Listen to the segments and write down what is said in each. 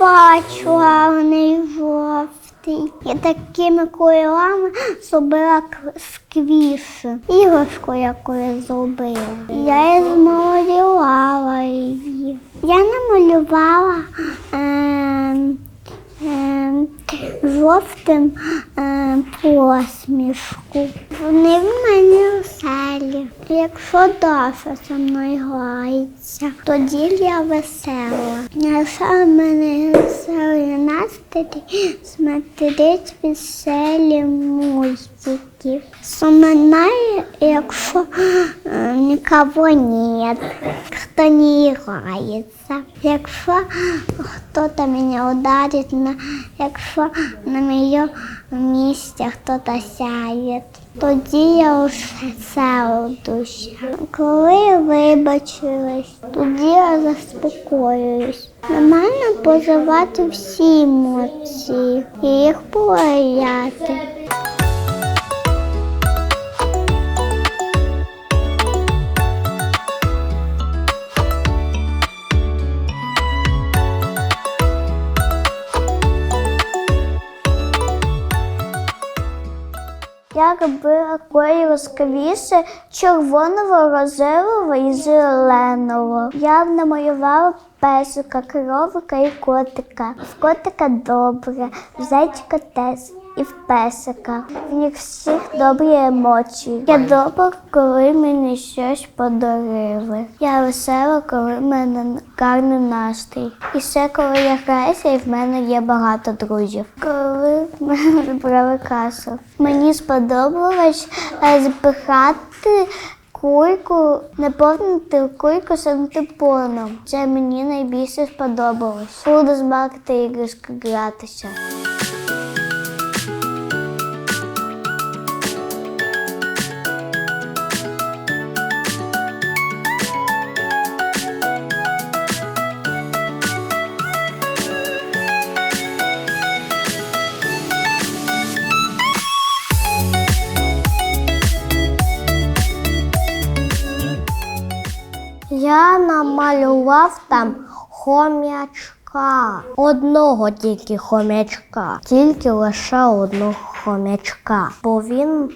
бачила, вони жовтий. Я такими кольорами зробила сквіші. Іграшку, яку я зробила. Я її змалювала її. Я намалювала ем, ем, жовтим ем, посмішку. Вони в мене. Якщо Даша зі мною грається, тоді я весела. Якщо в мене веселий настрій, смотреть веселі мультики. Вспоминаю, якщо е, нікого нет, хто не грається. Якщо хто-то мене ударить, якщо на моєму місці хто-то сяє, тоді я вже душа. Коли вибачилась, тоді я заспокоююсь. Нормально позивати всі емоції і їх проявляти. Я робила кольору червоного, рожевого і зеленого. Я намалювала песика, коровика і котика. В котика добре, в зайчика теж і в песика. В них всіх добрі емоції. Я добра, коли мені щось подарили. Я весела, коли в мене гарний настрій. І ще коли я граюся, і в мене є багато друзів. Коли збирали касу. Мені сподобалось запихати куйку, наповнити кульку синтепоном. Це мені найбільше сподобалось. Буду збирати іграшки гратися. Я намалював там хомячка. Одного тільки хомячка. Тільки лише одного хомячка. Бо він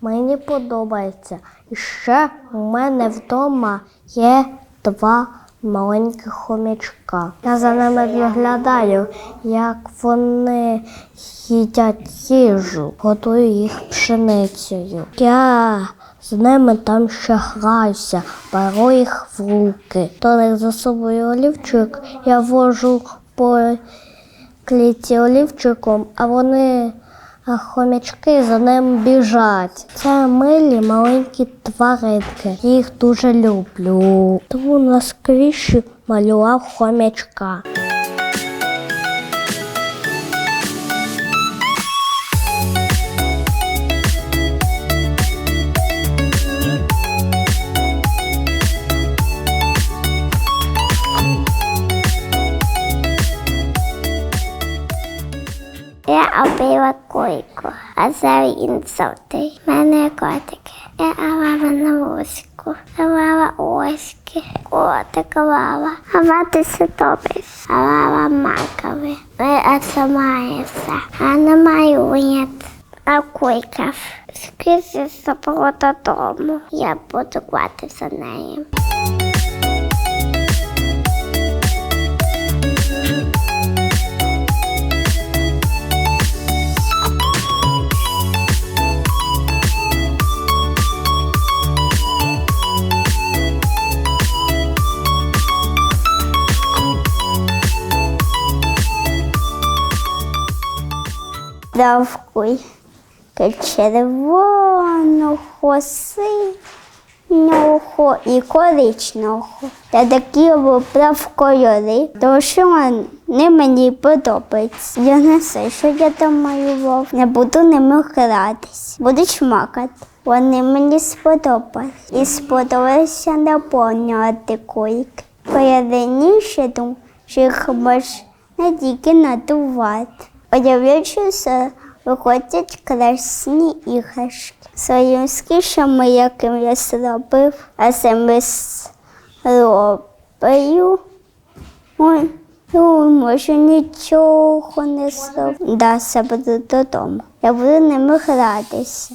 мені подобається. І ще у мене вдома є два маленьких хомячка. Я за ними доглядаю, як вони їдять їжу, готую їх пшеницею. Я з ними там ще граюся, беру їх в руки. То них за собою олівчик, я вожу по клітці олівчиком, а вони хомячки за ним біжать. Це милі маленькі тваринки. Я їх дуже люблю. Тому на скріші малював хомячка. Я обила койку, а він жовтий. У мене котики. Я лава на вузьку, лава оськи, котик лава, а мати ситопис, а лава макови. Має все, а не малює. А койка скрізь забула додому. Я буду за нею. Давкуй червоного, синього і коричневого. Я такі вибрав кольори, тому що вони мені подобаються. Я не все, що я там малював, не буду ними гратись. Буду чмакати. Вони мені сподобались. І сподобалося наповнювати койки. Бо я раніше думав, що їх можна тільки надувати. Уявляючися, виходять красні іграшки. Своїм скішами, яким я зробив, а саме зробив. Ой, Ну, може, нічого не зробив. Да, це буду додому. Я буду ними гратися.